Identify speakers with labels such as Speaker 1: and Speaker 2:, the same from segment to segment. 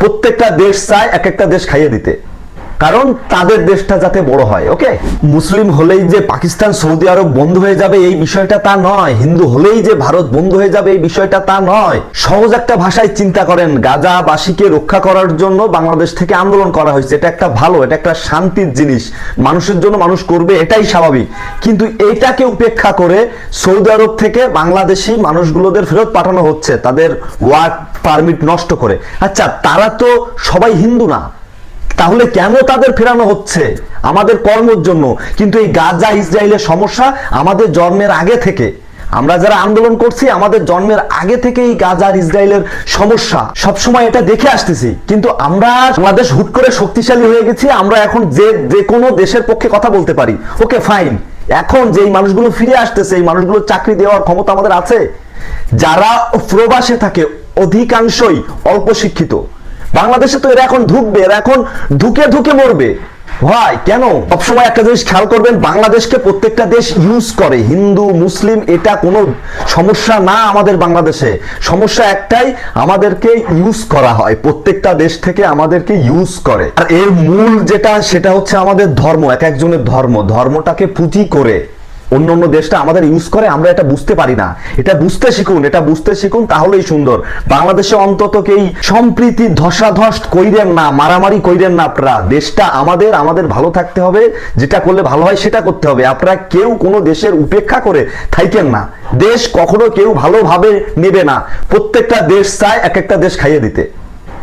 Speaker 1: প্রত্যেকটা দেশ চায় এক একটা দেশ খাইয়ে দিতে। কারণ তাদের দেশটা যাতে বড় হয় ওকে মুসলিম হলেই যে পাকিস্তান, সৌদি আরব বন্ধ হয়ে যাবে এই বিষয়টা তা নয়। হিন্দু হলেই যে ভারত বন্ধ হয়ে যাবে এই বিষয়টা তা নয়। সহজ একটা ভাষায় চিন্তা করেন, গাজাবাসীকে রক্ষা করার জন্য বাংলাদেশ থেকে আন্দোলন করা হয়েছে। এটা একটা ভালো, এটা একটা শান্তির জিনিস। মানুষের জন্য মানুষ করবে, এটাই স্বাভাবিক। কিন্তু এটাকে উপেক্ষা করে সৌদি আরব থেকে বাংলাদেশি মানুষগুলোদের ফেরত পাঠানো হচ্ছে, তাদের ওয়ার্ক পারমিট নষ্ট করে। আচ্ছা তারা তো সবাই হিন্দু না। তাহলে কেন তাদের ফেরানো হচ্ছে? আমাদের কর্মের জন্য। কিন্তু এই গাজা ইসরায়েলের সমস্যা আমাদের জন্মের আগে থেকে। আমরা যারা আন্দোলন করছি, আমাদের জন্মের আগে থেকে এই গাজা আর ইসরায়েলের সমস্যা। সবসময় এটা দেখে আসতেছি। কিন্তু আমরা বাংলাদেশ হুট করে শক্তিশালী হয়ে গেছি, আমরা এখন যে যে কোনো দেশের পক্ষে কথা বলতে পারি। Okay, fine. এখন যে মানুষগুলো ফিরে আসতেছে, এই মানুষগুলো চাকরি দেওয়ার ক্ষমতা আমাদের আছে। যারা প্রবাসে থাকে, অধিকাংশই অল্প শিক্ষিত। বাংলাদেশে তো এরা এখন ঢুকবে, এরা এখন ঢুকে ঢুকে মরবে। ভাই কেন? সবসময় একটা জিনিস খেয়াল করবেন, বাংলাদেশকে প্রত্যেকটা দেশ ইউজ করে। হিন্দু, মুসলিম, এটা কোনো সমস্যা না আমাদের বাংলাদেশে। সমস্যা একটাই, আমাদেরকে ইউজ করা হয়। প্রত্যেকটা দেশ থেকে আমাদেরকে ইউজ করে। আর এর মূল যেটা, সেটা হচ্ছে আমাদের ধর্ম, এক একজনের ধর্ম। ধর্মটাকে পুঁজি করে অন্য অন্য দেশটা আমাদের ইউজ করে, আমরা এটা বুঝতে পারি না। এটা বুঝতে শিখুন, এটা বুঝতে শিখুন, তাহলেই সুন্দর। বাংলাদেশে অন্তত কেই সম্প্রীতি ধসাধস কইরেন না, মারামারি কইরেন না আপনারা। দেশটা আমাদের আমাদের ভালো থাকতে হবে, যেটা করলে ভালো হয় সেটা করতে হবে। আপনারা কেউ কোনো দেশের উপেক্ষা করে থাইকেন না। দেশ কখনো কেউ ভালোভাবে নেবে না। প্রত্যেকটা দেশ চায় এক একটা দেশ খাইয়ে দিতে।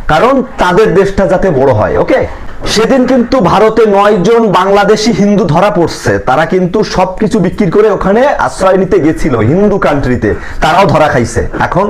Speaker 1: কারণ তাদের দেশটা যাতে বড় হয় ওকে সেদিন কিন্তু ভারতে নয় জন বাংলাদেশি হিন্দু ধরা পড়ছে। তারা কিন্তু সবকিছু বিক্রি করে ওখানে আশ্রয় নিতে গেছিল, হিন্দু কান্ট্রিতে তারাও ধরা খাইছে। এখন